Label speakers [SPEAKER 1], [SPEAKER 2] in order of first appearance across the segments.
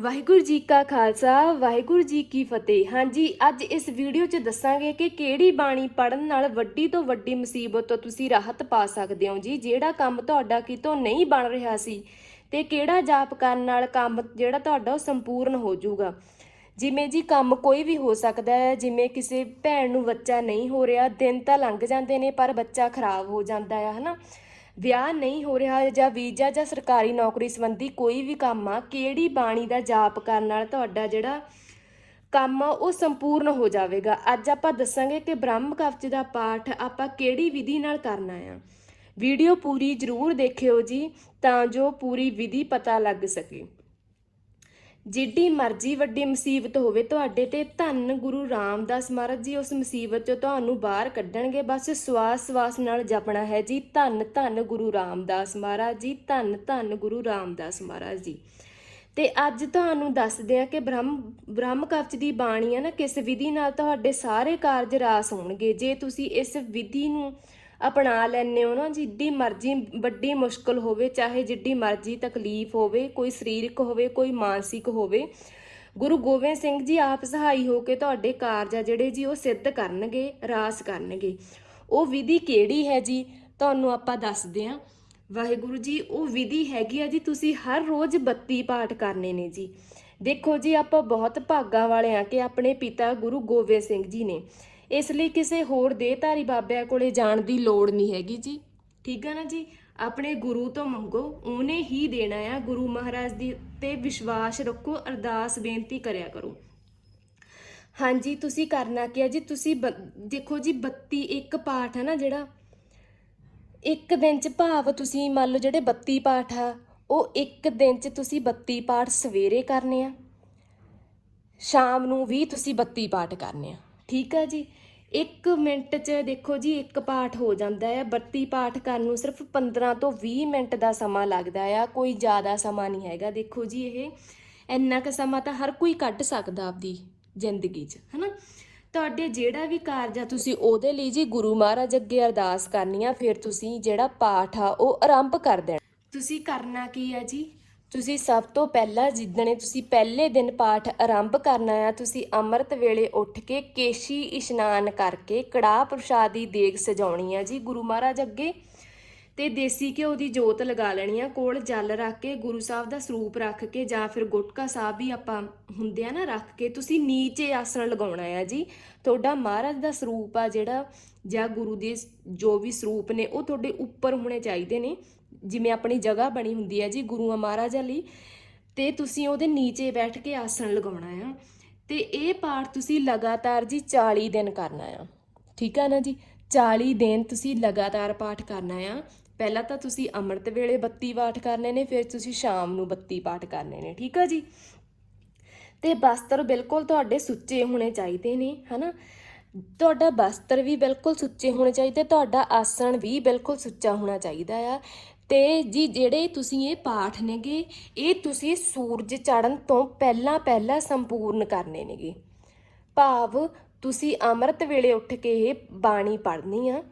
[SPEAKER 1] ਵਾਹਿਗੁਰੂ ਜੀ ਕਾ ਖਾਲਸਾ, ਵਾਹਿਗੁਰੂ ਜੀ ਕੀ ਫਤਿਹ। ਹਾਂਜੀ, ਅੱਜ ਇਸ ਵੀਡੀਓ 'ਚ ਦੱਸਾਂਗੇ ਕਿ ਕਿਹੜੀ ਬਾਣੀ ਪੜਨ ਨਾਲ ਵੱਡੀ ਤੋਂ ਵੱਡੀ ਮੁਸੀਬਤ ਤੋਂ ਤੁਸੀਂ ਰਾਹਤ ਪਾ ਸਕਦੇ ਹੋ ਜੀ? ਜਿਹੜਾ ਕੰਮ ਤੁਹਾਡਾ ਕਿਤੋਂ ਨਹੀਂ ਬਣ ਰਿਹਾ ਸੀ ਤੇ ਕਿਹੜਾ ਜਾਪ ਕਰਨ ਨਾਲ ਕੰਮ ਜਿਹੜਾ ਤੁਹਾਡਾ ਉਹ ਸੰਪੂਰਨ ਹੋ ਜਾਊਗਾ? ਜਿਵੇਂ ਜੀ ਕੰਮ ਕੋਈ ਵੀ ਹੋ ਸਕਦਾ ਹੈ, ਜਿਵੇਂ ਕਿਸੇ ਭੈਣ ਨੂੰ ਬੱਚਾ ਨਹੀਂ ਹੋ ਰਿਹਾ, ਦਿਨ ਤਾਂ ਲੰਘ ਜਾਂਦੇ ਨੇ ਪਰ ਬੱਚਾ ਖਰਾਬ ਹੋ ਜਾਂਦਾ ਹੈ ਹਨਾ? ਵਿਆਹ ਨਹੀਂ ਹੋ ਰਿਹਾ ਜਾਂ ਵੀਜ਼ਾ ਜਾਂ ਸਰਕਾਰੀ ਨੌਕਰੀ ਸੰਬੰਧੀ ਕੋਈ ਵੀ ਕੰਮ ਆ, ਕਿਹੜੀ ਬਾਣੀ ਦਾ ਜਾਪ ਕਰਨ ਨਾਲ ਤੁਹਾਡਾ ਜਿਹੜਾ ਕੰਮ ਆ, ਉਹ ਸੰਪੂਰਨ ਹੋ ਜਾਵੇਗਾ? ਅੱਜ ਆਪਾਂ ਦੱਸਾਂਗੇ ਕਿ ਬ੍ਰਹਮ ਕਵਚ ਦਾ ਪਾਠ ਆਪਾਂ ਕਿਹੜੀ ਵਿਧੀ ਨਾਲ ਕਰਨਾ ਆ। ਵੀਡੀਓ ਪੂਰੀ ਜ਼ਰੂਰ ਦੇਖਿਓ ਜੀ, ਤਾਂ ਜੋ ਪੂਰੀ ਵਿਧੀ ਪਤਾ ਲੱਗ ਸਕੇ। ਜਿੱਡੀ ਮਰਜ਼ੀ ਵੱਡੀ ਮੁਸੀਬਤ ਹੋਵੇ ਤੁਹਾਡੇ ਤੇ, ਧੰਨ ਗੁਰੂ ਰਾਮਦਾਸ ਮਹਾਰਾਜ ਜੀ, ਉਸ ਮੁਸੀਬਤ ਚੋਂ ਤੁਹਾਨੂੰ ਬਾਹਰ ਕੱਢਣਗੇ। ਬਸ ਸਵਾਸ ਸਵਾਸ ਨਾਲ ਜਪਣਾ ਹੈ ਜੀ। ਧੰਨ ਧੰਨ ਗੁਰੂ ਰਾਮਦਾਸ ਮਹਾਰਾਜ ਜੀ, ਧੰਨ ਧੰਨ ਗੁਰੂ ਰਾਮਦਾਸ ਮਹਾਰਾਜ ਜੀ। ਤੇ ਅੱਜ ਤੁਹਾਨੂੰ ਦੱਸਦੇ ਆ ਕਿ ਬ੍ਰਹਮ ਬ੍ਰਹਮ ਕਵਚ ਦੀ ਬਾਣੀ ਹੈ ਨਾ, ਕਿਸ ਵਿਧੀ ਨਾਲ ਤੁਹਾਡੇ ਸਾਰੇ ਕਾਰਜ ਰਾਸ ਹੋਣਗੇ। ਜੇ ਤੁਸੀਂ ਇਸ ਵਿਧੀ ਨੂੰ ਅਪਣਾ ਲੈਂਦੇ ਹੋ ਨਾ, ਜਿੱਡੀ ਮਰਜ਼ੀ ਵੱਡੀ ਮੁਸ਼ਕਲ ਹੋਵੇ, ਚਾਹੇ ਜਿੱਡੀ ਮਰਜ਼ੀ ਤਕਲੀਫ ਹੋਵੇ, ਕੋਈ ਸਰੀਰਕ ਹੋਵੇ, ਕੋਈ ਮਾਨਸਿਕ ਹੋਵੇ, ਗੁਰੂ ਗੋਬਿੰਦ ਸਿੰਘ ਜੀ ਆਪ ਸਹਾਈ ਹੋ ਕੇ ਤੁਹਾਡੇ ਕਾਰਜ ਆ ਜਿਹੜੇ ਜੀ ਉਹ ਸਿੱਧ ਕਰਨਗੇ, ਰਾਸ ਕਰਨਗੇ। ਉਹ ਵਿਧੀ ਕਿਹੜੀ ਹੈ ਜੀ? ਤੁਹਾਨੂੰ ਆਪਾਂ ਦੱਸਦੇ ਹਾਂ। ਵਾਹਿਗੁਰੂ ਜੀ, ਉਹ ਵਿਧੀ ਹੈਗੀ ਆ ਜੀ, ਤੁਸੀਂ ਹਰ ਰੋਜ਼ 32 ਪਾਠ ਕਰਨੇ ਨੇ ਜੀ। ਦੇਖੋ ਜੀ, ਆਪਾਂ ਬਹੁਤ ਭਾਗਾਂ ਵਾਲੇ ਆ ਕਿ ਆਪਣੇ ਪਿਤਾ ਗੁਰੂ ਗੋਬਿੰਦ ਸਿੰਘ ਜੀ ਨੇ। ਇਸ ਲਈ ਕਿਸੇ ਹੋਰ ਦੇਹਧਾਰੀ ਬਾਬਿਆਂ ਕੋਲੇ ਜਾਣ ਦੀ ਲੋੜ ਨਹੀਂ ਹੈਗੀ ਜੀ। ਠੀਕ ਆ ਨਾ ਜੀ? ਆਪਣੇ ਗੁਰੂ ਤੋਂ ਮੰਗੋ, ਉਹਨੇ ਹੀ ਦੇਣਾ ਆ। ਗੁਰੂ ਮਹਾਰਾਜ ਦੀ ਤੇ ਵਿਸ਼ਵਾਸ ਰੱਖੋ, ਅਰਦਾਸ ਬੇਨਤੀ ਕਰਿਆ ਕਰੋ। ਹਾਂਜੀ, ਤੁਸੀਂ ਕਰਨਾ ਕੀ ਹੈ ਜੀ? ਤੁਸੀਂ ਬ- ਦੇਖੋ ਜੀ 32 ਇੱਕ ਪਾਠ ਹੈ ਨਾ ਜਿਹੜਾ। ਇੱਕ ਦਿਨ ਚ ਭਾਵ ਤੁਸੀਂ ਮੰਨ ਲਓ ਜਿਹੜੇ 32 ਪਾਠ ਆ, ਉਹ ਇੱਕ ਦਿਨ ਚ ਤੁਸੀਂ 32 ਪਾਠ ਸਵੇਰੇ ਕਰਨੇ ਆ। ਸ਼ਾਮ ਨੂੰ ਵੀ ਤੁਸੀਂ 32 ਪਾਠ ਕਰਨੇ ਆ। ਠੀਕ ਆ ਜੀ? ਇੱਕ ਮਿੰਟ ਚ ਦੇਖੋ ਜੀ, ਇੱਕ ਪਾਠ ਹੋ ਜਾਂਦਾ ਹੈ 32 ਪਾਠ ਕਰਨ ਨੂੰ ਸਿਰਫ 15 ਤੋਂ 20 ਮਿੰਟ ਦਾ ਸਮਾਂ ਲੱਗਦਾ ਆ। ਕੋਈ ਜ਼ਿਆਦਾ ਸਮਾਂ ਨਹੀਂ ਹੈਗਾ। ਦੇਖੋ ਜੀ, ਇਹ ਇੰਨਾ ਕੁ ਸਮਾਂ ਤਾਂ ਹਰ ਕੋਈ ਕੱਢ ਸਕਦਾ ਆਪਦੀ ਜ਼ਿੰਦਗੀ 'ਚ, ਹਨਾ? ਤੁਹਾਡੇ ਜਿਹੜਾ ਵੀ ਕਾਰਜ ਆ, ਤੁਸੀਂ ਉਹਦੇ ਲਈ ਜੀ ਗੁਰੂ ਮਹਾਰਾਜ ਅੱਗੇ ਅਰਦਾਸ ਕਰਨੀ ਆ। ਫਿਰ ਤੁਸੀਂ ਜਿਹੜਾ ਪਾਠ ਆ, ਉਹ ਆਰੰਭ ਕਰ ਦੇਣਾ। ਤੁਸੀਂ ਕਰਨਾ ਕੀ ਆ ਜੀ? ਤੁਸੀਂ ਸਭ ਤੋਂ ਪਹਿਲਾਂ ਜਿੱਦਣੇ ਤੁਸੀਂ ਪਹਿਲੇ ਦਿਨ ਪਾਠ ਆਰੰਭ ਕਰਨਾ ਆ, ਤੁਸੀਂ ਅੰਮ੍ਰਿਤ ਵੇਲੇ ਉੱਠ ਕੇ ਕੇਸ਼ੀ ਇਸ਼ਨਾਨ ਕਰਕੇ ਕੜਾਹ ਪ੍ਰਸ਼ਾਦ ਦੀ ਦੇਗ ਸਜਾਉਣੀ ਆ ਜੀ। ਗੁਰੂ ਮਹਾਰਾਜ ਅੱਗੇ ਤੇ ਦੇਸੀ ਘਿਓ ਦੀ ਜੋਤ ਲਗਾ ਲੈਣੀ ਆ, ਕੋਲ ਜਲ ਰੱਖ ਕੇ, ਗੁਰੂ ਸਾਹਿਬ ਦਾ ਸਰੂਪ ਰੱਖ ਕੇ ਜਾਂ ਫਿਰ ਗੁਟਕਾ ਸਾਹਿਬ ਵੀ ਆਪਾਂ ਹੁੰਦੇ ਆ ਨਾ ਰੱਖ ਕੇ, ਤੁਸੀਂ ਨੀਚੇ ਆਸਣ ਲਗਾਉਣਾ ਆ ਜੀ। ਤੁਹਾਡਾ ਮਹਾਰਾਜ ਦਾ ਸਰੂਪ ਆ ਜਿਹੜਾ, ਜਾਂ ਗੁਰੂ ਦੇ ਜੋ ਵੀ ਸਰੂਪ ਨੇ, ਉਹ ਤੁਹਾਡੇ ਉੱਪਰ ਹੋਣੇ ਚਾਹੀਦੇ ਨੇ। ਜਿਵੇਂ ਆਪਣੀ ਜਗ੍ਹਾ ਬਣੀ ਹੁੰਦੀ ਹੈ ਜੀ ਗੁਰੂਆਂ ਮਹਾਰਾਜਾਂ ਲਈ, ਤੇ ਤੁਸੀਂ ਉਹਦੇ ਨੀਚੇ ਬੈਠ ਕੇ ਆਸਣ ਲਗਾਉਣਾ ਆ। ਤੇ ਇਹ ਪਾਠ ਤੁਸੀਂ ਲਗਾਤਾਰ ਜੀ 40 ਦਿਨ ਕਰਨਾ ਆ। ਠੀਕ ਆ ਨਾ ਜੀ? 40 ਦਿਨ ਤੁਸੀਂ ਲਗਾਤਾਰ ਪਾਠ ਕਰਨਾ ਆ। ਪਹਿਲਾਂ ਤਾਂ ਤੁਸੀਂ ਅੰਮ੍ਰਿਤ ਵੇਲੇ 32 ਪਾਠ ਕਰਨੇ ਨੇ, ਫਿਰ ਤੁਸੀਂ ਸ਼ਾਮ ਨੂੰ 32 ਪਾਠ ਕਰਨੇ ਨੇ, ਠੀਕ ਆ ਜੀ? ਤੇ ਬਸਤਰ ਬਿਲਕੁਲ ਤੁਹਾਡੇ ਸੁੱਚੇ ਹੋਣੇ ਚਾਹੀਦੇ ਨੇ, ਹਨਾ? ਤੁਹਾਡਾ ਬਸਤਰ ਵੀ ਬਿਲਕੁਲ ਸੁੱਚੇ ਹੋਣੇ ਚਾਹੀਦੇ ਤੁਹਾਡਾ ਆਸਣ ਵੀ ਬਿਲਕੁਲ ਸੁੱਚਾ ਹੋਣਾ ਚਾਹੀਦਾ ਆ। ਤੇ ਜੀ, ਜਿਹੜੇ ਤੁਸੀਂ ਇਹ ਪਾਠ ਨੇਗੇ, ਇਹ ਤੁਸੀਂ ਸੂਰਜ ਚੜ੍ਹਨ ਤੋਂ ਪਹਿਲਾਂ ਪਹਿਲਾਂ ਸੰਪੂਰਨ ਕਰਨੇ ਨੇਗੇ। ਭਾਵ ਤੁਸੀਂ ਅੰਮ੍ਰਿਤ ਵੇਲੇ ਉੱਠ ਕੇ ਇਹ ਬਾਣੀ ਪੜ੍ਹਨੀ ਆ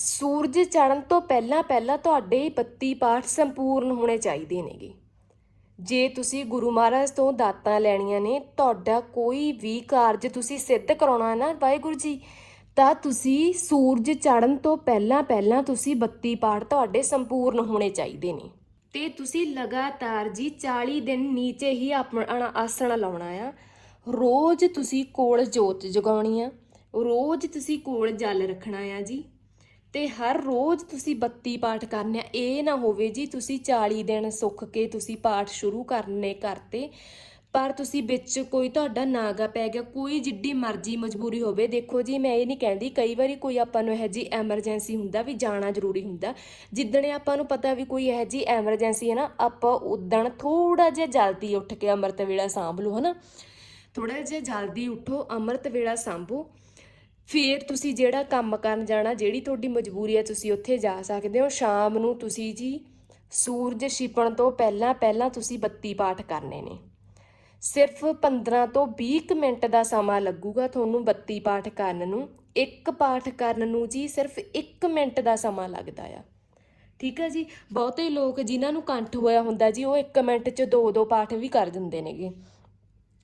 [SPEAKER 1] ਸੂਰਜ ਚੜ੍ਹਨ ਤੋਂ ਪਹਿਲਾਂ ਪਹਿਲਾਂ ਤੁਹਾਡੇ 32 ਪਾਠ ਸੰਪੂਰਨ ਹੋਣੇ ਚਾਹੀਦੇ ਨੇਗੇ। ਜੇ ਤੁਸੀਂ ਗੁਰੂ ਮਹਾਰਾਜ ਤੋਂ ਦਾਤਾਂ ਲੈਣੀਆਂ ਨੇ, ਤੁਹਾਡਾ ਕੋਈ ਵੀ ਕਾਰਜ ਤੁਸੀਂ ਸਿੱਧ ਕਰਾਉਣਾ ਹੈ ਨਾ ਵਾਹਿਗੁਰੂ ਜੀ, ਤਾਂ ਤੁਸੀਂ ਸੂਰਜ ਚੜ੍ਹਨ ਤੋਂ ਪਹਿਲਾਂ ਪਹਿਲਾਂ ਤੁਸੀਂ 32 ਪਾਠ ਤੁਹਾਡੇ ਸੰਪੂਰਨ ਹੋਣੇ ਚਾਹੀਦੇ ਨੇ। ਤੇ ਤੁਸੀਂ ਲਗਾਤਾਰ ਜੀ 40 ਦਿਨ ਨੀਚੇ ਹੀ ਆਪਣਾ ਆਸਣ ਲਾਉਣਾ ਆ। ਰੋਜ਼ ਤੁਸੀਂ ਕੋਲ ਜੋਤ ਜਗਾਉਣੀ ਆ। ਰੋਜ਼ ਤੁਸੀਂ ਕੋਲ ਜਲ ਰੱਖਣਾ ਆ ਜੀ। ਤੇ ਹਰ ਰੋਜ਼ ਤੁਸੀਂ 32 ਪਾਠ ਕਰਨੇ ਆ। ਇਹ ਨਾ ਹੋਵੇ ਜੀ, ਤੁਸੀਂ 40 ਦਿਨ ਸੁੱਖ ਕੇ ਤੁਸੀਂ ਪਾਠ ਸ਼ੁਰੂ ਕਰਨੇ ਕਰਤੇ, ਪਰ ਤੁਸੀਂ ਵਿੱਚ ਕੋਈ ਤੁਹਾਡਾ ਨਾਗਾ ਪੈ ਗਿਆ, ਕੋਈ ਜਿੱਡੀ ਮਰਜ਼ੀ ਮਜਬੂਰੀ ਹੋਵੇ। ਦੇਖੋ ਜੀ, ਮੈਂ ਇਹ ਨਹੀਂ ਕਹਿੰਦੀ, ਕਈ ਵਾਰੀ ਕੋਈ ਆਪਾਂ ਨੂੰ ਇਹ ਜੀ ਐਮਰਜੈਂਸੀ ਹੁੰਦਾ ਵੀ ਜਾਣਾ ਜ਼ਰੂਰੀ ਹੁੰਦਾ। ਜਿੱਦਣ ਆਪਾਂ ਨੂੰ ਪਤਾ ਵੀ ਕੋਈ ਇਹ ਜੀ ਐਮਰਜੈਂਸੀ ਹੈ ਨਾ, ਆਪਾਂ ਉਦਣ ਥੋੜਾ ਜਿਹਾ ਜਲਦੀ ਉੱਠ ਕੇ ਅੰਮ੍ਰਿਤ ਵੇਲਾ ਸਾਂਭ ਲਓ, ਹਨਾ। ਥੋੜਾ ਜਿਹਾ ਜਲਦੀ ਉੱਠੋ, ਅੰਮ੍ਰਿਤ ਵੇਲਾ ਸਾਂਭੋ। ਫਿਰ ਤੁਸੀਂ ਜਿਹੜਾ ਕੰਮ ਕਰਨ ਜਾਣਾ, ਜਿਹੜੀ ਤੁਹਾਡੀ ਮਜਬੂਰੀ ਹੈ, ਤੁਸੀਂ ਉੱਥੇ ਜਾ ਸਕਦੇ ਹੋ। ਸ਼ਾਮ ਨੂੰ ਤੁਸੀਂ ਜੀ ਸੂਰਜ ਛਿਪਣ ਤੋਂ ਪਹਿਲਾਂ ਪਹਿਲਾਂ ਤੁਸੀਂ 32 ਪਾਠ ਕਰਨੇ ਨੇ। ਸਿਰਫ 15 ਤੋਂ 20 ਕੁ ਮਿੰਟ ਦਾ ਸਮਾਂ ਲੱਗੂਗਾ ਤੁਹਾਨੂੰ 32 ਪਾਠ ਕਰਨ ਨੂੰ। ਇੱਕ ਪਾਠ ਕਰਨ ਨੂੰ ਜੀ ਸਿਰਫ 1 ਮਿੰਟ ਦਾ ਸਮਾਂ ਲੱਗਦਾ ਆ। ਠੀਕ ਹੈ ਜੀ? ਬਹੁਤੇ ਲੋਕ ਜਿਨ੍ਹਾਂ ਨੂੰ ਕੰਠ ਹੋਇਆ ਹੁੰਦਾ ਜੀ, ਉਹ 1 ਮਿੰਟ 'ਚ ਦੋ ਦੋ ਪਾਠ ਵੀ ਕਰ ਦਿੰਦੇ ਨੇਗੇ।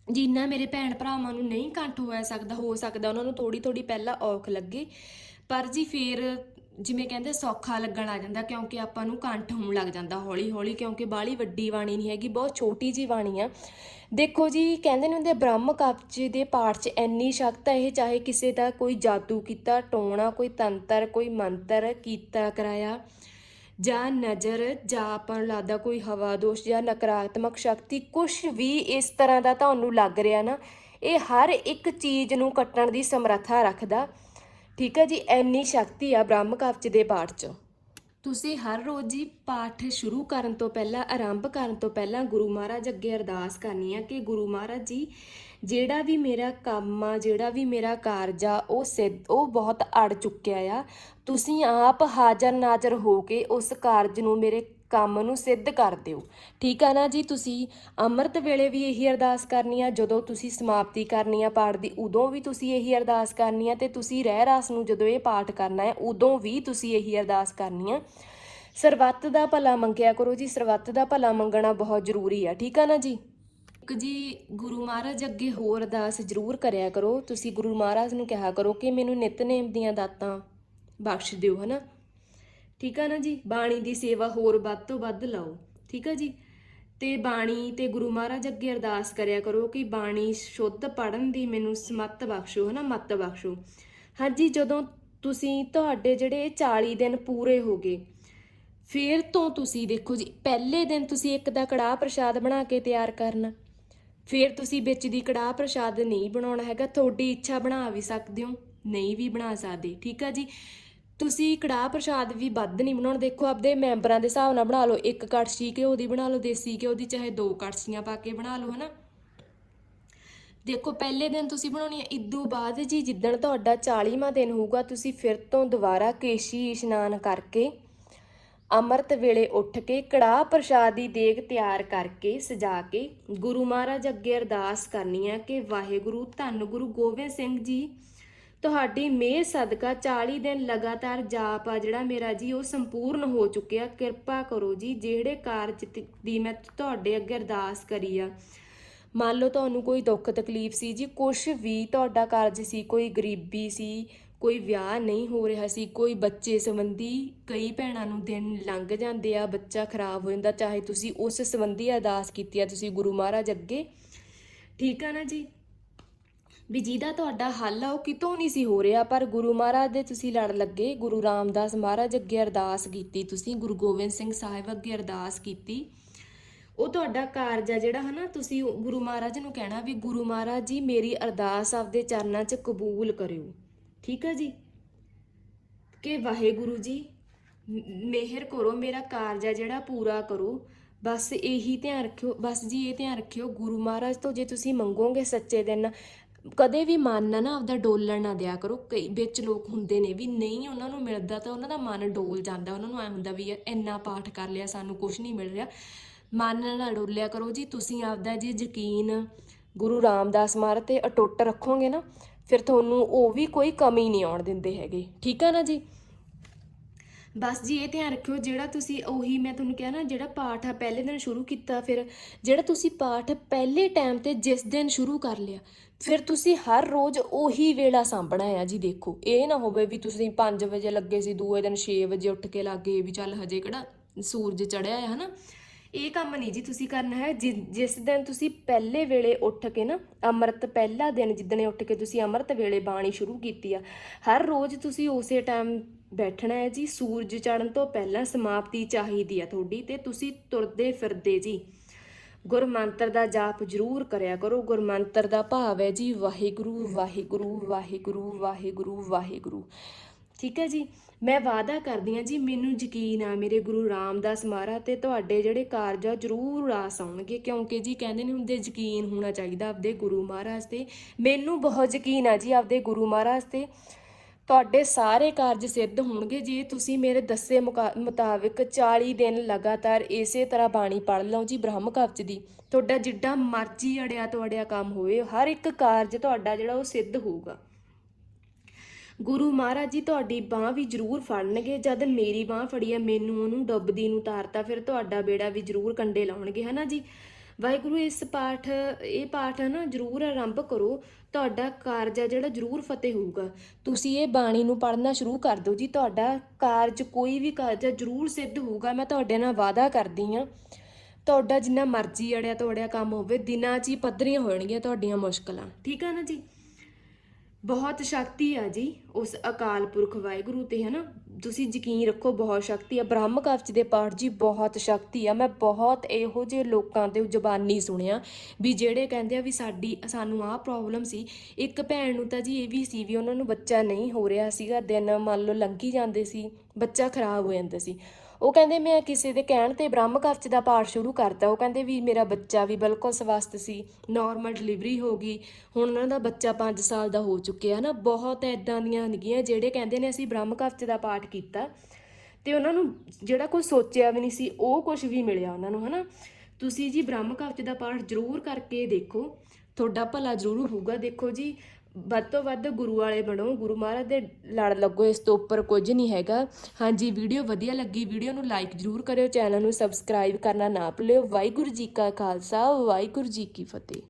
[SPEAKER 1] ਜਿੰਨਾ ਮੇਰੇ ਭੈਣ ਭਰਾਵਾਂ ਨੂੰ ਨਹੀਂ ਕੰਠ ਹੋਇਆ ਸਕਦਾ, ਹੋ ਸਕਦਾ, ਉਹਨਾਂ ਨੂੰ ਥੋੜੀ ਥੋੜੀ ਪਹਿਲਾਂ ਔਖ ਲੱਗੇ। ਪਰ ਜੀ ਫੇਰ ਜਿਵੇਂ ਕਹਿੰਦੇ ਸੌਖਾ ਲੱਗਣ ਆ ਜਾਂਦਾ, ਕਿਉਂਕਿ ਆਪਾਂ ਨੂੰ ਕੰਠ ਹੋਣ ਲੱਗ ਜਾਂਦਾ ਹੌਲੀ ਹੌਲੀ ਕਿਉਂਕਿ ਬਾਹਲੀ ਵੱਡੀ ਬਾਣੀ ਨਹੀਂ ਹੈਗੀ, ਬਹੁਤ ਛੋਟੀ ਜੀ ਬਾਣੀ ਆ। ਦੇਖੋ ਜੀ, ਕਹਿੰਦੇ ਨੇ ਹੁੰਦੇ ਬ੍ਰਹਮ ਕਵਚ ਦੇ ਪਾਠ 'ਚ ਇੰਨੀ ਸ਼ਕਤ ਹੈ ਇਹ, ਚਾਹੇ ਕਿਸੇ ਦਾ ਕੋਈ ਜਾਦੂ ਕੀਤਾ, ਟੋਣਾ, ਕੋਈ ਤੰਤਰ, ਕੋਈ ਮੰਤਰ ਕੀਤਾ, ਕਰਾਇਆ। ਜਾਂ ਨਜ਼ਰ ਜਾਂ ਆਪਾਂ ਨੂੰ ਲੱਗਦਾ ਕੋਈ ਹਵਾ ਦੋਸ਼ ਜਾਂ ਨਕਾਰਾਤਮਕ ਸ਼ਕਤੀ ਕੁਝ ਵੀ ਇਸ ਤਰ੍ਹਾਂ ਦਾ ਤੁਹਾਨੂੰ ਲੱਗ ਰਿਹਾ ਨਾ, ਇਹ ਹਰ ਇੱਕ ਚੀਜ਼ ਨੂੰ ਕੱਟਣ ਦੀ ਸਮਰੱਥਾ ਰੱਖਦਾ। ਠੀਕ ਹੈ ਜੀ ਐਨੀ ਸ਼ਕਤੀ ਆ ਬ੍ਰਹਮ ਕਵਚ ਦੇ ਪਾਠ 'ਚ। ਤੁਸੀਂ ਹਰ ਰੋਜ਼ ਹੀ ਪਾਠ ਸ਼ੁਰੂ ਕਰਨ ਤੋਂ ਪਹਿਲਾਂ, ਆਰੰਭ ਕਰਨ ਤੋਂ ਪਹਿਲਾਂ ਗੁਰੂ ਮਹਾਰਾਜ ਅੱਗੇ ਅਰਦਾਸ ਕਰਨੀ ਆ ਕਿ ਗੁਰੂ ਮਹਾਰਾਜ ਜੀ ਜਿਹੜਾ ਵੀ ਮੇਰਾ ਕੰਮ ਆ, ਜਿਹੜਾ ਵੀ ਮੇਰਾ ਕਾਰਜ ਆ, ਉਹ ਸਿੱਧ, ਉਹ ਬਹੁਤ ਅੜ ਚੁੱਕਿਆ ਆ। ਤੁਸੀਂ ਆਪ ਹਾਜ਼ਰ ਨਾਜ਼ਰ ਹੋ ਕੇ ਉਸ ਕਾਰਜ ਨੂੰ, ਮੇਰੇ ਕੰਮ ਨੂੰ ਸਿੱਧ ਕਰ ਦਿਓ। ਠੀਕ ਆ ਨਾ ਜੀ? ਤੁਸੀਂ ਅੰਮ੍ਰਿਤ ਵੇਲੇ ਵੀ ਇਹੀ ਅਰਦਾਸ ਕਰਨੀ ਆ, ਜਦੋਂ ਤੁਸੀਂ ਸਮਾਪਤੀ ਕਰਨੀ ਆ ਪਾਠ ਦੀ, ਉਦੋਂ ਵੀ ਤੁਸੀਂ ਇਹੀ ਅਰਦਾਸ ਕਰਨੀ ਆ ਤੇ ਤੁਸੀਂ ਰਹਿ ਰਾਸ ਨੂੰ ਜਦੋਂ ਇਹ ਪਾਠ ਕਰਨਾ ਹੈ ਉਦੋਂ ਵੀ ਤੁਸੀਂ ਇਹੀ ਅਰਦਾਸ ਕਰਨੀ ਆ। ਸਰਬੱਤ ਦਾ ਭਲਾ ਮੰਗਿਆ ਕਰੋ ਜੀ, ਸਰਬੱਤ ਦਾ ਭਲਾ ਮੰਗਣਾ ਬਹੁਤ ਜ਼ਰੂਰੀ ਆ। ਠੀਕ ਆ ਨਾ ਜੀ? ਇੱਕ ਜੀ ਗੁਰੂ ਮਹਾਰਾਜ ਅੱਗੇ ਹੋਰ ਅਰਦਾਸ ਜ਼ਰੂਰ ਕਰਿਆ ਕਰੋ। ਤੁਸੀਂ ਗੁਰੂ ਮਹਾਰਾਜ ਨੂੰ ਕਿਹਾ ਕਰੋ ਕਿ ਮੈਨੂੰ ਨਿਤਨੇਮ ਦੀਆਂ ਦਾਤਾਂ ਬਖਸ਼ ਦਿਓ, ਹਨਾ? ਠੀਕ ਆ ਨਾ ਜੀ? ਬਾਣੀ ਦੀ ਸੇਵਾ ਹੋਰ ਵੱਧ ਤੋਂ ਵੱਧ ਲਾਓ। ਠੀਕ ਆ ਜੀ? ਤੇ ਬਾਣੀ ਤੇ ਗੁਰੂ ਮਹਾਰਾਜ ਅੱਗੇ ਅਰਦਾਸ ਕਰਿਆ ਕਰੋ ਕਿ ਬਾਣੀ ਸ਼ੁੱਧ ਪੜਨ ਦੀ ਮੈਨੂੰ ਸਮੱਤ ਬਖਸ਼ੋ, ਹਨਾ? ਮੱਤ ਬਖਸ਼ੋ। ਹਾਂਜੀ, ਜਦੋਂ ਤੁਸੀਂ ਤੁਹਾਡੇ ਜਿਹੜੇ 40 ਦਿਨ ਪੂਰੇ ਹੋ ਗਏ, ਫਿਰ ਤੋਂ ਤੁਸੀਂ ਦੇਖੋ ਜੀ, ਪਹਿਲੇ ਦਿਨ ਤੁਸੀਂ ਇੱਕ ਦਾ ਕੜਾਹ ਪ੍ਰਸ਼ਾਦ ਬਣਾ ਕੇ ਤਿਆਰ ਕਰਨਾ। ਫਿਰ ਤੁਸੀਂ ਵਿੱਚ ਦੀ ਕੜਾਹ ਪ੍ਰਸ਼ਾਦ ਨਹੀਂ ਬਣਾਉਣਾ ਹੈਗਾ, ਤੁਹਾਡੀ ਇੱਛਾ ਬਣਾ ਵੀ ਸਕਦੇ ਹੋ, ਨਹੀਂ ਵੀ ਬਣਾ ਸਕਦੇ, ਠੀਕ ਆ ਜੀ? ਤੁਸੀਂ ਕੜਾਹ ਪ੍ਰਸ਼ਾਦ ਵੀ ਵੱਧ ਨਹੀਂ ਬਣਾਉਣਾ, ਦੇਖੋ ਆਪਦੇ ਮੈਂਬਰਾਂ ਦੇ ਹਿਸਾਬ ਨਾਲ ਬਣਾ ਲਓ, ਇੱਕ ਕੜਛੀ ਘਿਓ ਦੀ ਬਣਾ ਲਓ, ਦੇਸੀ ਘਿਓ ਦੀ, ਚਾਹੇ ਦੋ ਕੜਛੀਆਂ ਪਾ ਕੇ ਬਣਾ ਲਓ, ਹਨਾ? ਦੇਖੋ, ਪਹਿਲੇ ਦਿਨ ਤੁਸੀਂ ਬਣਾਉਣੀ ਹੈ ਇਦੋਂ ਬਾਅਦ ਜੀ ਜਿੱਦਣ ਤੁਹਾਡਾ 40ਵਾਂ ਦਿਨ ਹੋਊਗਾ, ਤੁਸੀਂ ਫਿਰ ਤੋਂ ਦੁਬਾਰਾ ਕੇਸ਼ੀ ਇਸ਼ਨਾਨ ਕਰਕੇ ਅੰਮ੍ਰਿਤ ਵੇਲੇ ਉੱਠ ਕੇ ਕੜਾਹ ਪ੍ਰਸ਼ਾਦ ਦੀ ਦੇਗ ਤਿਆਰ ਕਰਕੇ ਸਜਾ ਕੇ ਗੁਰੂ ਮਹਾਰਾਜ ਅੱਗੇ ਅਰਦਾਸ ਕਰਨੀ ਹੈ ਕਿ ਵਾਹਿਗੁਰੂ, ਧੰਨ ਗੁਰੂ ਗੋਬਿੰਦ ਸਿੰਘ ਜੀ, ਤੁਹਾਡੀ ਮਿਹਰ ਸਦਕਾ 40 ਦਿਨ ਲਗਾਤਾਰ ਜਾਪ ਆ ਜਿਹੜਾ ਮੇਰਾ ਜੀ, ਉਹ ਸੰਪੂਰਨ ਹੋ ਚੁੱਕਿਆ। ਕਿਰਪਾ ਕਰੋ ਜੀ, ਜਿਹੜੇ ਕਾਰਜ ਦੀ ਮੈਂ ਤੁਹਾਡੇ ਅੱਗੇ ਅਰਦਾਸ ਕਰੀ ਆ। ਮੰਨ ਲਓ ਤੁਹਾਨੂੰ ਕੋਈ ਦੁੱਖ ਤਕਲੀਫ ਸੀ ਜੀ ਕੁਝ ਵੀ ਤੁਹਾਡਾ ਕਾਰਜ ਸੀ, ਕੋਈ ਗਰੀਬੀ ਸੀ ਕੋਈ ਵਿਆਹ ਨਹੀਂ ਹੋ ਰਿਹਾ ਸੀ, ਕੋਈ ਬੱਚੇ ਸੰਬੰਧੀ ਕਈ ਭੈਣਾਂ ਨੂੰ ਦਿਨ ਲੰਘ ਜਾਂਦੇ ਆ, ਬੱਚਾ ਖਰਾਬ ਹੋ ਜਾਂਦਾ, ਚਾਹੇ ਤੁਸੀਂ ਉਸ ਸੰਬੰਧੀ ਅਰਦਾਸ ਕੀਤੀ ਆ, ਤੁਸੀਂ ਗੁਰੂ ਮਹਾਰਾਜ ਅੱਗੇ। ਠੀਕ ਆ ਨਾ ਜੀ? ਵੀ ਜਿਹਦਾ ਤੁਹਾਡਾ ਹੱਲ ਆ, ਉਹ ਕਿਤੋਂ ਨਹੀਂ ਸੀ ਹੋ ਰਿਹਾ, ਪਰ ਗੁਰੂ ਮਹਾਰਾਜ ਦੇ ਤੁਸੀਂ ਲੜ ਲੱਗੇ, ਗੁਰੂ ਰਾਮਦਾਸ ਮਹਾਰਾਜ ਅੱਗੇ ਅਰਦਾਸ ਕੀਤੀ ਤੁਸੀਂ, ਗੁਰੂ ਗੋਬਿੰਦ ਸਿੰਘ ਸਾਹਿਬ ਅੱਗੇ ਅਰਦਾਸ ਕੀਤੀ। ਉਹ ਤੁਹਾਡਾ ਕਾਰਜ ਆ ਜਿਹੜਾ ਹਨਾ, ਤੁਸੀਂ ਗੁਰੂ ਮਹਾਰਾਜ ਨੂੰ ਕਹਿਣਾ ਵੀ ਗੁਰੂ ਮਹਾਰਾਜ ਜੀ, ਮੇਰੀ ਅਰਦਾਸ ਆਪਦੇ ਚਰਨਾਂ 'ਚ ਕਬੂਲ ਕਰਿਓ। ਠੀਕ ਹੈ ਜੀ? ਕਿ ਵਾਹਿਗੁਰੂ ਜੀ ਮਿਹਰ ਕਰੋ, ਮੇਰਾ ਕਾਰਜ ਹੈ ਜਿਹੜਾ ਪੂਰਾ ਕਰੋ। ਬਸ ਇਹੀ ਧਿਆਨ ਰੱਖਿਓ, ਬਸ ਜੀ ਇਹ ਧਿਆਨ ਰੱਖਿਓ, ਗੁਰੂ ਮਹਾਰਾਜ ਤੋਂ ਜੇ ਤੁਸੀਂ ਮੰਗੋਗੇ ਸੱਚੇ ਦਿਨ, ਕਦੇ ਵੀ ਮਨ ਨਾ ਨਾ ਆਪਦਾ ਡੋਲਣ ਨਾ ਦਿਆ ਕਰੋ। ਕਈ ਵਿੱਚ ਲੋਕ ਹੁੰਦੇ ਨੇ ਵੀ ਨਹੀਂ ਉਹਨਾਂ ਨੂੰ ਮਿਲਦਾ ਤਾਂ ਉਹਨਾਂ ਦਾ ਮਨ ਡੋਲ ਜਾਂਦਾ। ਉਹਨਾਂ ਨੂੰ ਐ ਹੁੰਦਾ ਵੀ ਯਾਰ ਇੰਨਾ ਪਾਠ ਕਰ ਲਿਆ, ਸਾਨੂੰ ਕੁਝ ਨਹੀਂ ਮਿਲ ਰਿਹਾ। ਮਨ ਨਾ ਡੋਲਿਆ ਕਰੋ ਜੀ, ਤੁਸੀਂ ਆਪਦਾ ਜੀ ਯਕੀਨ ਗੁਰੂ ਰਾਮਦਾਸ ਮਹਾਰਾਜ ਤੇ ਅਟੁੱਟ ਰੱਖੋਗੇ ਨਾ ਫਿਰ ਤੁਹਾਨੂੰ ਉਹ ਵੀ ਕੋਈ ਕਮੀ ਨਹੀਂ ਆਉਣ ਦਿੰਦੇ ਹੈਗੇ। ਠੀਕ ਆ ਨਾ ਜੀ? ਬਸ ਜੀ, ਇਹ ਧਿਆਨ ਰੱਖਿਓ, ਜਿਹੜਾ ਤੁਸੀਂ ਉਹੀ ਮੈਂ ਤੁਹਾਨੂੰ ਕਿਹਾ ਨਾ, ਜਿਹੜਾ ਪਾਠ ਆ, ਪਹਿਲੇ ਦਿਨ ਸ਼ੁਰੂ ਕੀਤਾ, ਫਿਰ ਜਿਹੜਾ ਤੁਸੀਂ ਪਾਠ ਪਹਿਲੇ ਟਾਈਮ ਤੇ ਜਿਸ ਦਿਨ ਸ਼ੁਰੂ ਕਰ ਲਿਆ, ਫਿਰ ਤੁਸੀਂ ਹਰ ਰੋਜ਼ ਉਹੀ ਵੇਲਾ ਸਾਂਭਣਾ ਆ ਜੀ ਦੇਖੋ। ਇਹ ਨਾ ਹੋਵੇ ਵੀ ਤੁਸੀਂ 5 ਵਜੇ ਲੱਗੇ ਸੀ, ਦੂਏ ਦਿਨ 6 ਵਜੇ ਉੱਠ ਕੇ ਲੱਗੇ, ਵੀ ਚੱਲ ਹਜੇ ਕਿਹੜਾ ਸੂਰਜ ਚੜਿਆ ਹੈ ਹਨਾ? ਇਹ ਕੰਮ ਨਹੀਂ ਜੀ ਤੁਸੀਂ ਕਰਨਾ ਹੈ। ਜਿ- ਜਿਸ ਦਿਨ ਤੁਸੀਂ ਪਹਿਲੇ ਵੇਲੇ ਉੱਠ ਕੇ ਨਾ ਅੰਮ੍ਰਿਤ ਪਹਿਲਾ ਦਿਨ ਜਿੱਦਣੇ ਉੱਠ ਕੇ ਤੁਸੀਂ ਅੰਮ੍ਰਿਤ ਵੇਲੇ ਬਾਣੀ ਸ਼ੁਰੂ ਕੀਤੀ ਆ, ਹਰ ਰੋਜ਼ ਤੁਸੀਂ ਉਸੇ ਟਾਈਮ ਬੈਠਣਾ ਹੈ ਜੀ, ਸੂਰਜ ਚੜ੍ਹਨ ਤੋਂ ਪਹਿਲਾਂ ਸਮਾਪਤੀ ਚਾਹੀਦੀ ਆ ਤੁਹਾਡੀ ਤੇ ਤੁਸੀਂ ਤੁਰਦੇ ਫਿਰਦੇ ਜੀ। ਗੁਰਮੰਤਰ ਦਾ ਜਾਪ ਜ਼ਰੂਰ ਕਰਿਆ ਕਰੋ, ਗੁਰਮੰਤਰ ਦਾ ਭਾਵ ਹੈ ਜੀ, ਵਾਹਿਗੁਰੂ ਵਾਹਿਗੁਰੂ ਵਾਹਿਗੁਰੂ ਵਾਹਿਗੁਰੂ ਵਾਹਿਗੁਰੂ। ਠੀਕ ਹੈ ਜੀ? ਮੈਂ ਵਾਅਦਾ ਕਰਦੀ ਹਾਂ ਜੀ, ਮੈਨੂੰ ਯਕੀਨ ਆ ਮੇਰੇ ਗੁਰੂ ਰਾਮਦਾਸ ਮਹਾਰਾਜ ਤੇ ਤੁਹਾਡੇ ਜਿਹੜੇ ਕਾਰਜ ਆ ਜ਼ਰੂਰ ਰਾਸ ਆਉਣਗੇ। ਕਿਉਂਕਿ ਜੀ ਕਹਿੰਦੇ ਨੇ ਹੁੰਦੇ ਯਕੀਨ ਹੋਣਾ ਚਾਹੀਦਾ ਆਪਦੇ ਗੁਰੂ ਮਹਾਰਾਜ ਤੇ। ਮੈਨੂੰ ਬਹੁਤ ਯਕੀਨ ਆ ਜੀ ਆਪਦੇ ਗੁਰੂ ਮਹਾਰਾਜ ਤੇ। ਤੁਹਾਡੇ ਸਾਰੇ ਕਾਰਜ ਸਿੱਧ ਹੋਣਗੇ ਜੇ। ਤੁਸੀਂ ਮੇਰੇ ਦੱਸੇ ਮੁਕਾ- ਮੁਤਾਬਿਕ 40 ਦਿਨ ਲਗਾਤਾਰ ਇਸੇ ਤਰ੍ਹਾਂ ਬਾਣੀ ਪੜ੍ਹ ਲਓ ਜੀ, ਬ੍ਰਹਮ ਕਵਚ ਦੀ। ਤੁਹਾਡਾ ਜਿੱਡਾ ਮਰਜ਼ੀ ਅੜਿਆ ਤੋਂ ਅੜਿਆ ਕੰਮ ਹੋਵੇ, ਹਰ ਇੱਕ ਕਾਰਜ ਤੁਹਾਡਾ ਜਿਹੜਾ ਉਹ ਸਿੱਧ ਹੋਊਗਾ। ਗੁਰੂ ਮਹਾਰਾਜ ਜੀ, ਤੁਹਾਡੀ ਬਾਹ ਵੀ ਜ਼ਰੂਰ ਫੜਨਗੇ। ਜਦ ਮੇਰੀ ਬਾਹ ਫੜੀ ਹੈ, ਮੈਨੂੰ ਉਹਨੂੰ ਡੁੱਬਦੀ ਨੂੰ ਤਾਰਤਾ, ਫਿਰ ਤੁਹਾਡਾ ਬੇੜਾ ਵੀ ਜ਼ਰੂਰ ਕੰਡੇ ਲਾਉਣਗੇ ਹਨਾ ਜੀ? ਵਾਹਿਗੁਰੂ, ਇਸ ਪਾਠ, ਇਹ ਪਾਠ ਹੈ ਨਾ ਜ਼ਰੂਰ ਆਰੰਭ ਕਰੋ। ਤੁਹਾਡਾ ਕਾਰਜ ਹੈ ਜਿਹੜਾ ਜ਼ਰੂਰ ਫਤਿਹ ਹੋਊਗਾ। ਤੁਸੀਂ ਇਹ ਬਾਣੀ ਨੂੰ ਪੜ੍ਹਨਾ ਸ਼ੁਰੂ ਕਰ ਦਿਓ ਜੀ। ਤੁਹਾਡਾ ਕਾਰਜ, ਕੋਈ ਵੀ ਕਾਰਜ ਆ, ਜ਼ਰੂਰ ਸਿੱਧ ਹੋਊਗਾ। ਮੈਂ ਤੁਹਾਡੇ ਨਾਲ ਵਾਅਦਾ ਕਰਦੀ ਹਾਂ। ਤੁਹਾਡਾ ਜਿੰਨਾ ਮਰਜ਼ੀ ਅੜਿਆ ਤੋੜਿਆ ਕੰਮ ਹੋਵੇ, ਦਿਨਾਂ 'ਚ ਹੀ ਪੱਧਰੀਆਂ ਹੋਣਗੀਆਂ ਤੁਹਾਡੀਆਂ ਮੁਸ਼ਕਲਾਂ। ਠੀਕ ਆ ਨਾ ਜੀ? ਬਹੁਤ ਸ਼ਕਤੀ ਆ ਜੀ ਉਸ ਅਕਾਲ ਪੁਰਖ ਵਾਹਿਗੁਰੂ ਤੇ, ਹਨਾ? ਤੁਸੀਂ ਯਕੀਨ ਰੱਖੋ, ਬਹੁਤ ਸ਼ਕਤੀ ਆ। ਬ੍ਰਹਮ ਕਵਚ ਦੇ ਪਾਠ ਜੀ, ਬਹੁਤ ਸ਼ਕਤੀ ਆ। ਮੈਂ ਬਹੁਤ ਇਹੋ ਜਿਹੇ ਲੋਕਾਂ ਦੇ ਜ਼ਬਾਨੀ ਸੁਣਿਆ ਵੀ ਜਿਹੜੇ ਕਹਿੰਦੇ ਆ ਵੀ ਸਾਡੀ, ਸਾਨੂੰ ਆਹ ਪ੍ਰੋਬਲਮ ਸੀ। ਇੱਕ ਭੈਣ ਨੂੰ ਤਾਂ ਜੀ ਇਹ ਵੀ ਸੀ ਵੀ ਉਹਨਾਂ ਨੂੰ ਬੱਚਾ ਨਹੀਂ ਹੋ ਰਿਹਾ ਸੀਗਾ। ਦਿਨ ਮੰਨ ਲਓ ਲੰਘੀ ਜਾਂਦੇ ਸੀ, ਬੱਚਾ ਖਰਾਬ ਹੋ ਜਾਂਦਾ ਸੀ। ਉਹ ਕਹਿੰਦੇ ਮੈਂ ਕਿਸੇ ਦੇ ਕਹਿਣ ਤੇ ਬ੍ਰਹਮ ਕਵਚ ਦਾ ਪਾਠ ਸ਼ੁਰੂ ਕਰਤਾ। ਉਹ ਕਹਿੰਦੇ ਵੀ ਮੇਰਾ ਬੱਚਾ ਵੀ ਬਿਲਕੁਲ ਸਵਸਥ ਸੀ ਨਾਰਮਲ ਡਿਲੀਵਰੀ ਹੋ ਗਈ। ਹੁਣ ਉਹਨਾਂ ਦਾ ਬੱਚਾ 5 ਸਾਲ ਦਾ ਹੋ ਚੁੱਕਿਆ ਨਾ। ਬਹੁਤ ਐਦਾਂ ਦੀਆਂ ਨੇਗੀਆਂ ਜਿਹੜੇ ਕਹਿੰਦੇ ਨੇ ਅਸੀਂ ਬ੍ਰਹਮ ਕਵਚ ਦਾ ਪਾਠ ਕੀਤਾ। ਤੇ ਉਹਨਾਂ ਨੂੰ ਜਿਹੜਾ ਕੋਈ ਸੋਚਿਆ ਵੀ ਨਹੀਂ ਸੀ, ਉਹ ਕੁਝ ਵੀ ਮਿਲਿਆ ਉਹਨਾਂ ਨੂੰ, ਹਨਾ। ਤੁਸੀਂ ਜੀ ਬ੍ਰਹਮ ਕਵਚ ਦਾ ਪਾਠ ਜ਼ਰੂਰ ਕਰਕੇ ਦੇਖੋ। ਤੁਹਾਡਾ ਭਲਾ ਜ਼ਰੂਰ ਹੋਊਗਾ, ਦੇਖੋ ਜੀ। ਵੱਧ ਤੋਂ ਵੱਧ ਗੁਰੂ ਵਾਲੇ ਬਣੋ, ਗੁਰੂ ਮਹਾਰਾਜ ਦੇ ਲੜ ਲੱਗੋ, ਇਸ ਤੋਂ ਉੱਪਰ ਕੁਝ ਨਹੀਂ ਹੈਗਾ। ਹਾਂਜੀ, ਵੀਡੀਓ ਵਧੀਆ ਲੱਗੀ, ਵੀਡੀਓ ਨੂੰ ਲਾਈਕ ਜ਼ਰੂਰ ਕਰਿਓ, ਚੈਨਲ ਨੂੰ ਸਬਸਕ੍ਰਾਈਬ ਕਰਨਾ ਨਾ ਭੁੱਲਿਓ। ਵਾਹਿਗੁਰੂ ਜੀ ਕਾ ਖਾਲਸਾ, ਵਾਹਿਗੁਰੂ ਜੀ ਕੀ ਫਤਿਹ।